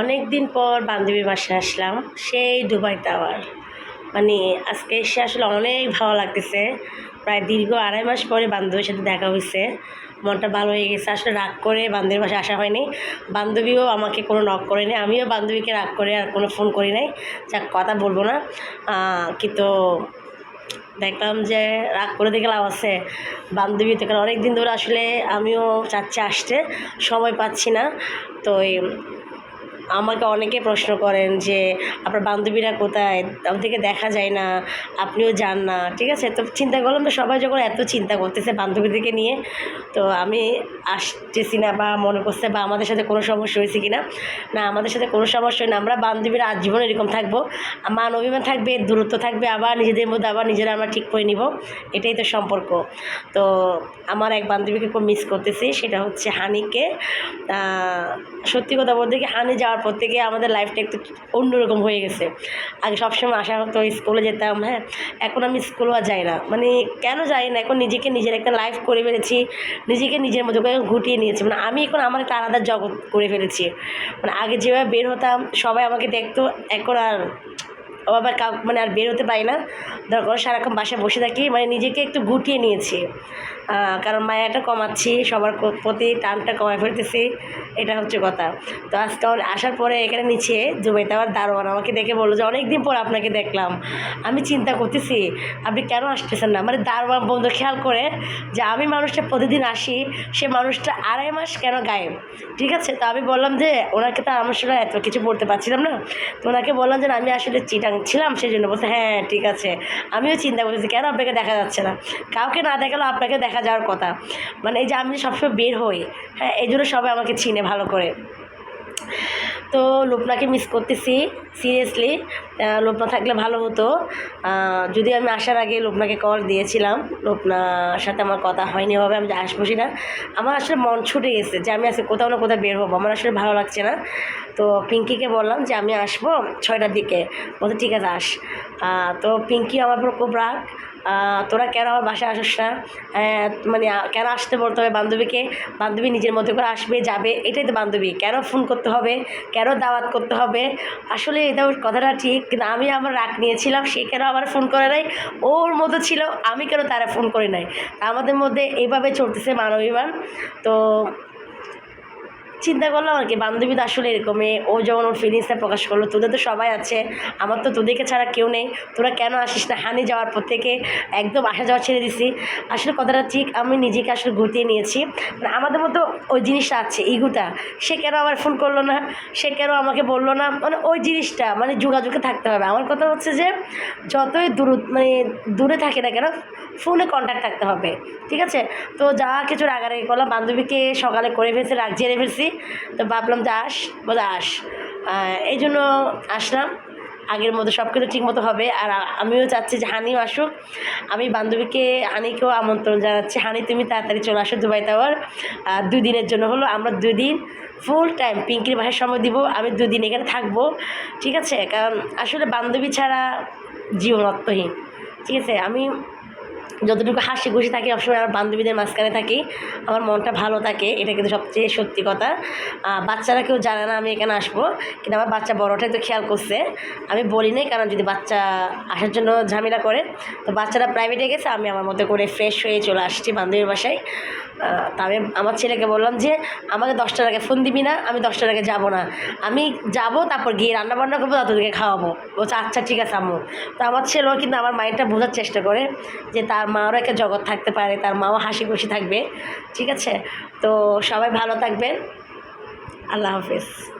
অনেক দিন পর বান্ধবীর বাসায় আসলাম, সেই দুবাই টাওয়ার। মানে আজকে এসে আসলে অনেক ভালো লাগতেছে। প্রায় দীর্ঘ আড়াই মাস পরে বান্ধবীর সাথে দেখা হয়েছে মনটা ভালো হয়ে গেছে, আসলে রাগ করে বান্ধবীর বাসায় আসা হয়নি। বান্ধবীও আমাকে কোনো নক করেনি আমিও বান্ধবীকে রাগ করে আর কোনো ফোন করি নাই। যাক, কথা বলব না। কিন্তু দেখলাম যে রাগ করে দেখে লাভ আছে। বান্ধবী তো অনেক দিন ধরে আসলে আমিও চাচ্ছি আসতে, সময় পাচ্ছি না। তো আমাকে অনেকে প্রশ্ন করেন যে, আপনার বান্ধবীরা কোথায়? আমাদেরকে দেখা যায় না, আপনিও যান না। ঠিক আছে? তো চিন্তা করলাম তো সবাই যখন এত চিন্তা করতেছে বান্ধবীদেরকে নিয়ে তো আমি আসতেছি না বা মনে করছে বা আমাদের সাথে কোনো সমস্যা হয়েছে কি না না আমাদের সাথে কোনো সমস্যা হয় না আমরা বান্ধবীরা আজীবন এরকম থাকব। মান অভিমান থাকবে, দূরত্ব থাকবে, আবার নিজেদের মধ্যে আবার নিজেরা আমরা ঠিক করে নিব। এটাই তো সম্পর্ক। তো আমার এক বান্ধবীকে খুব মিস করতেছি, সেটা হচ্ছে হানিকে। সত্যি কথা বলতে কি হানি যাওয়ার পর থেকে আমাদের লাইফটা একটু অন্যরকম হয়ে গেছে। আগে সবসময় আসা হতো, স্কুলে যেতাম হ্যাঁ। এখন আমি স্কুলও যাই না। মানে কেন যাই না? এখন নিজেকে নিজের একটা লাইফ করে ফেলেছি। নিজেকে নিজের মতো করে ঘুটিয়ে নিয়েছি। মানে আমি এখন আমার একটা আলাদা জগৎ করে ফেলেছি। মানে আগে যেভাবে বের হতাম, সবাই আমাকে দেখতো, এখন আর ও আবার মানে আর বের হতে পারি না। দরকার সারাক্ষণ বাসায় বসে থাকি মানে নিজেকে একটু গুটিয়ে নিয়েছি। কারণ মায়াটা কমাচ্ছি, সবার প্রতি টানটা কমায় ফেলতেছি, এটা হচ্ছে কথা। তো আজকে আসার পরে এখানে নিচে জুবাইতে আবার দারোয়ান আমাকে দেখে বলল যে অনেক দিন পর আপনাকে দেখলাম। আমি চিন্তা করতেছি, আপনি কেন আসতেছেন না? মানে দারোয়ান বন্ধু, খেয়াল করে যে, আমি মানুষটা প্রতিদিন আসি, সে মানুষটা আড়াই মাস কেন গায়েব? ঠিক আছে? তো আমি বললাম যে, ওনাকে তো আমার সঙ্গে এত কিছু বলতে পারছিলাম না। তো ওনাকে বললাম যে আমি আসলে চিটাং ছিলাম সেই জন্য বলছে হ্যাঁ ঠিক আছে। আমিও চিন্তা করতেছি, কেন আপনাকে দেখা যাচ্ছে না? কাউকে না দেখালেও আপনাকে দেখা যাওয়ার কথা। মানে এই যে আমি সবসময় বের হই হ্যাঁ এই জন্য সবাই আমাকে চিনে ভালো করে। তো লোপনাকে মিস করতেছি সিরিয়াসলি লোপনা থাকলে ভালো হতো। যদি আমি আসার আগে লোপনাকে কল দিয়েছিলাম লোপনার সাথে আমার কথা হয়নি হবে আমি যে আসবসি না। আমার আসলে মন ছুটে গেছে যে আমি আজকে কোথাও না কোথাও বের হব, আমার আসলে ভালো লাগছে না। তো পিঙ্কিকে বললাম যে আমি আসব ছয়টার দিকে। বলতে ঠিক আছে, আস। তো পিঙ্কি আমার উপর খুব রাগ তোরা কেন আমার বাসায় আসিস না? মানে কেন আসতে বলতে হবে বান্ধবীকে? বান্ধবী নিজের মধ্যে করে আসবে, যাবে, এটাই তো বান্ধবী। কেন ফোন করতে হবে? কেন দাওয়াত করতে হবে? আসলে এটা ওর কথাটা ঠিক, কিন্তু আমি আমার রাগ নিয়েছিলাম, সে কেন আমার ফোন করে নাই? ওর মতো ছিল, আমি কেন তারা ফোন করে নাই? আমাদের মধ্যে এইভাবে চলতেছে মানবিমান তো চিন্তা করলাম আর কি, বান্ধবী তো আসলে এরকমই। ও যখন ওর ফিলিংসটা প্রকাশ করল, তোদের তো সবাই আছে, আমার তো তোদেরকে ছাড়া কেউ নেই, তোরা কেন আসিস না? হানি যাওয়ার পর থেকে একদম আসা যাওয়া ছেড়ে দিছি। আসলে কথাটা ঠিক, আমি নিজেকে আসলে ঘুরতিয়ে নিয়েছি। মানে আমাদের মতো ওই জিনিসটা আছে, ইগুটা। সে কেন আমার ফোন করল না? সে কেন আমাকে বলল না? মানে ওই জিনিসটা মানে যোগাযোগে থাকতে হবে। আমার কথা হচ্ছে যে, যতই দূর মানে দূরে থাকে না কেন ফোনে কন্ট্যাক্ট থাকতে হবে। ঠিক আছে? তো যা কিছু রাগারাগি করলাম, বান্ধবীকে সকালে করে ফেলছি, রাগ ঝেড়ে ফেলছি। তো ভাবলাম যে আস, বলে আস। এই জন্য আসলাম। আগের মতো সব কিছু ঠিক মতো হবে। আর আমিও চাচ্ছি যে হানিও আসুক। আমি বান্ধবীকে, হানিকেও আমন্ত্রণ জানাচ্ছি। হানি, তুমি তাড়াতাড়ি চলে আসো দুবাই টাওয়ার। আর দুই দিনের জন্য হলো। আমরা দুই দিন ফুল টাইম পিঙ্কির ভাইয়ের সময় দিব। আমি দুই দিন এখানে থাকব। ঠিক আছে? কারণ আসলে বান্ধবী ছাড়া জীবন অর্থহীন। ঠিক আছে? আমি যতটুকু হাসি খুশি থাকি, সবসময় আমার বান্ধবীদের মাঝখানে থাকি, আমার মনটা ভালো থাকে, এটা কিন্তু সবচেয়ে সত্যি কথা। বাচ্চারা কেউ জানে না আমি এখানে আসব, কিন্তু আমার বাচ্চা বড়টাই তো খেয়াল করছে। আমি বলি নাই, কারণ যদি বাচ্চা আসার জন্য ঝামেলা করে, তো বাচ্চারা প্রাইভেটে গেছে, আমি আমার মতো করে ফ্রেশ হয়ে চলে আসছি বান্ধবীর বাসায়। তা আমি আমার ছেলেকে বললাম যে, আমাকে দশটার আগে ফোন দিবি না, আমি দশটার আগে যাব না। আমি যাব, তারপর গিয়ে রান্না বান্না করব তাদেরকে খাওয়াবো। বলছে আচ্ছা ঠিক আছে, আম্মু। তো আমার ছেলেও কিন্তু আমার মাইন্ডটা বোঝার চেষ্টা করে যে, তার মারও একটা জগৎ থাকতে পারে, তার মাও হাসি খুশি থাকবে, ঠিক আছে? তো সবাই ভালো থাকবেন। আল্লাহ হাফেজ।